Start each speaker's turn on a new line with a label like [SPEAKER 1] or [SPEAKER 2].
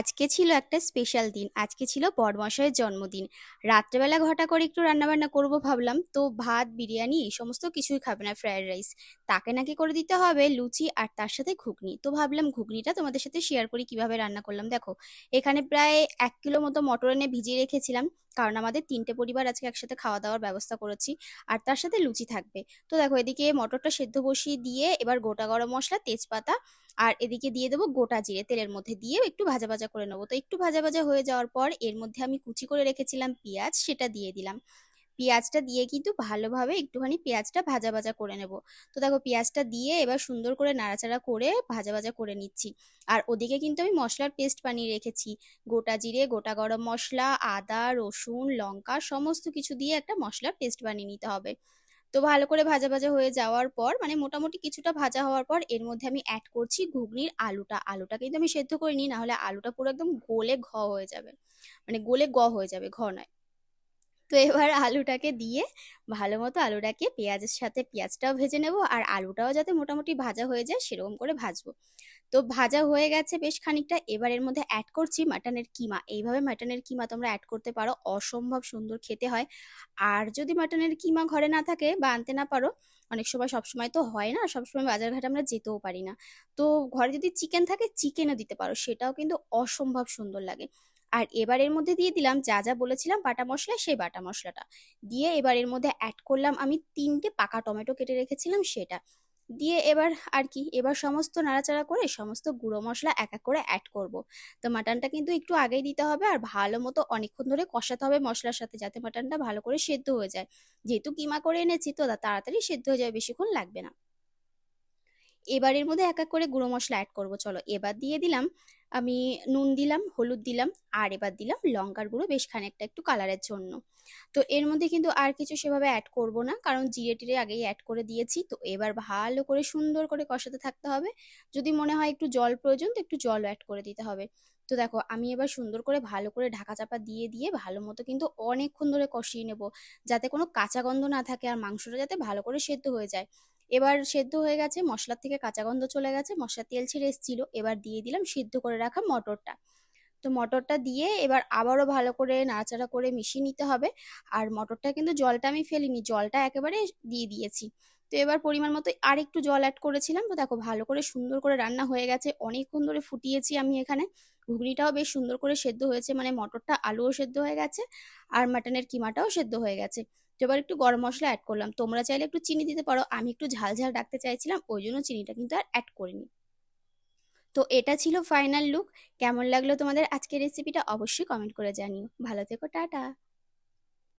[SPEAKER 1] আজকে ছিল একটা স্পেশাল দিন। আজকে ছিল বড়মশাইয়ের জন্মদিন। রাত্রেবেলা ঘটা করে একটু রান্নাবান্না করব ভাবলাম, তো ভাত, বিরিয়ানি এই সমস্ত কিছুই খাবে না ফ্রায়েড রাইস তাকে নাকি করে দিতে হবে লুচি আর তার সাথে ঘুগনি। তো ভাবলাম ঘুগনিটা তোমাদের সাথে শেয়ার করি কীভাবে রান্না করলাম। দেখো, এখানে প্রায় এক কিলো মতো মটর এনে ভিজিয়ে রেখেছিলাম। কারণ আমাদের তিনটে পরিবার আজকে একসাথে খাওয়া দাওয়ার ব্যবস্থা করেছি, আর তার সাথে লুচি থাকবে। তো দেখো এদিকে মটরটা সেদ্ধ বসিয়ে দিয়ে এবার গোটা গরম মশলা, তেজপাতা, আর এদিকে দিয়ে দেবো গোটা জিরে, তেলের মধ্যে দিয়ে একটু ভাজা ভাজা করে নেব। তো একটু ভাজা ভাজা হয়ে যাওয়ার পর এর মধ্যে আমি কুচি করে রেখেছিলাম পেঁয়াজ, সেটা দিয়ে দিলাম। পেঁয়াজটা দিয়ে কিন্তু ভালোভাবে একটুখানি পেঁয়াজটা ভাজা ভাজা করে নেব। তো দেখো পেঁয়াজটা দিয়ে এবার সুন্দর করে নাড়াচাড়া করে ভাজা ভাজা করে নিচ্ছি। আর ওদিকে কিন্তু আমি মশলার পেস্ট বানিয়ে রেখেছি। গোটা জিরে, গোটা গরম মশলা, আদা, রসুন, লঙ্কা সমস্ত কিছু দিয়ে একটা মশলার পেস্ট বানিয়ে নিতে হবে। তো ভালো করে ভাজা ভাজা হয়ে যাওয়ার পর মানে মোটামুটি কিছুটা ভাজা হওয়ার পর এর মধ্যে আমি অ্যাড করছি ঘুগনির আলুটা। আলুটা কিন্তু আমি সেদ্ধ করিনি না হলে আলুটা পুরো একদম গোলে ঘ হয়ে যাবে। মানে গোলে গ হয়ে যাবে, ঘ নয়। তো এবার আলুটাকে দিয়ে ভালো মতো আলুটাকে পেঁয়াজের সাথে পেঁয়াজটাও ভেজে নেব আর আলুটাও যাতে মোটামুটি ভাজা হয়ে যায় সেরকম করে ভাজবো। তো ভাজা হয়ে গেছে বেশ খানিকটা, এবার এর মধ্যে অ্যাড করছি মাটনের কিমা। এইভাবে মাটনের কিমা তোমরা অ্যাড করতে পারো, অসম্ভব সুন্দর খেতে হয়। আর যদি মাটনের কিমা ঘরে না থাকে বা আনতে না পারো, অনেক সময় সবসময় তো হয় না, সবসময় বাজার ঘাটে আমরা যেতেও পারি না। তো ঘরে যদি চিকেন থাকে চিকেনও দিতে পারো, সেটাও কিন্তু অসম্ভব সুন্দর লাগে। আর এবার এর মধ্যে দিয়ে দিলাম যা যা বলেছিলাম বাটা মশলা, সেই বাটা মশলাটা। দিয়ে এবার এর মধ্যে অ্যাড করলাম আমি তিনটে পাকা টমেটো কেটে রেখেছিলাম সেটা। দিয়ে এবার আর কি, এবার সমস্ত নাড়াচাড়া করে সমস্ত গুঁড়ো মশলা এক এক করে অ্যাড করব। তো মাটনটা কিন্তু একটু আগেই দিতে হবে আর ভালো মতো অনেকক্ষণ ধরে কষাতে হবে মশলার সাথে যাতে মাটনটা ভালো করে সেদ্ধ হয়ে যায়। যেহেতু কিমা করে এনেছি তো তাড়াতাড়ি সেদ্ধ হয়ে যায়, বেশিক্ষণ লাগবে না। এবার এর মধ্যে এক এক করে গুঁড়ো মশলা অ্যাড করব, চলো। এবার দিয়ে দিলাম আমি নুন দিলাম, হলুদ দিলাম, আর এবার দিলাম লঙ্কার গুঁড়ো বেশ খানিকটা একটু কালারের জন্য। তো এর মধ্যে কিন্তু আর কিছু সেভাবে অ্যাড করব না, কারণ জিরে টিরে আগেই অ্যাড করে দিয়েছি। তো এবার ভালো করে সুন্দর করে কষাতে থাকতে হবে। যদি মনে হয় একটু জল প্রয়োজন, তো একটু জল অ্যাড করে দিতে হবে। তো দেখো, আমি এবার সুন্দর করে ভালো করে ঢাকা চাপা দিয়ে দিয়ে ভালো মতো কিন্তু অনেকক্ষণ ধরে কষিয়ে নেব, যাতে কোনো কাঁচা গন্ধ না থাকে আর মাংসটা যাতে ভালো করে সেদ্ধ হয়ে যায়। এবার সেদ্ধ হয়ে গেছে, মশলার থেকে কাঁচা গন্ধ চলে গেছে মশলা তেল ছেড়ে এসেছিল, এবার দিয়ে দিলাম সিদ্ধ করে রাখা মটরটা। তো মটরটা দিয়ে এবার আবারও ভালো করে নাড়াচাড়া করে মিশিয়ে নিতে হবে। আর মটরটা কিন্তু জলটা আমি ফেলিনি, জলটা একেবারে দিয়ে দিয়েছি। তো এবার পরিমাণ মতো আর একটু জল অ্যাড করেছিলাম। তো দেখো ভালো করে সুন্দর করে রান্না হয়ে গেছে, অনেকক্ষণ ধরে ফুটিয়েছি আমি এখানে। ঘুগনিটাও বেশ সুন্দর করে সেদ্ধ হয়েছে মানে মটরটা আলুও সেদ্ধ হয়ে গেছে, আর মাটনের কিমাটাও সেদ্ধ হয়ে গেছে। তো এবার একটু গরম মশলা অ্যাড করলাম। তোমরা চাইলে একটু চিনি দিতে পারো। আমি একটু ঝাল ঝাল রাখতে চাইছিলাম, ওই জন্য চিনিটা কিন্তু আর অ্যাড করিনি। তো এটা ছিল ফাইনাল লুক কেমন লাগল তোমাদের আজকের রেসিপিটা অবশ্যই কমেন্ট করে জানিও। ভালো থেকো, টাটা।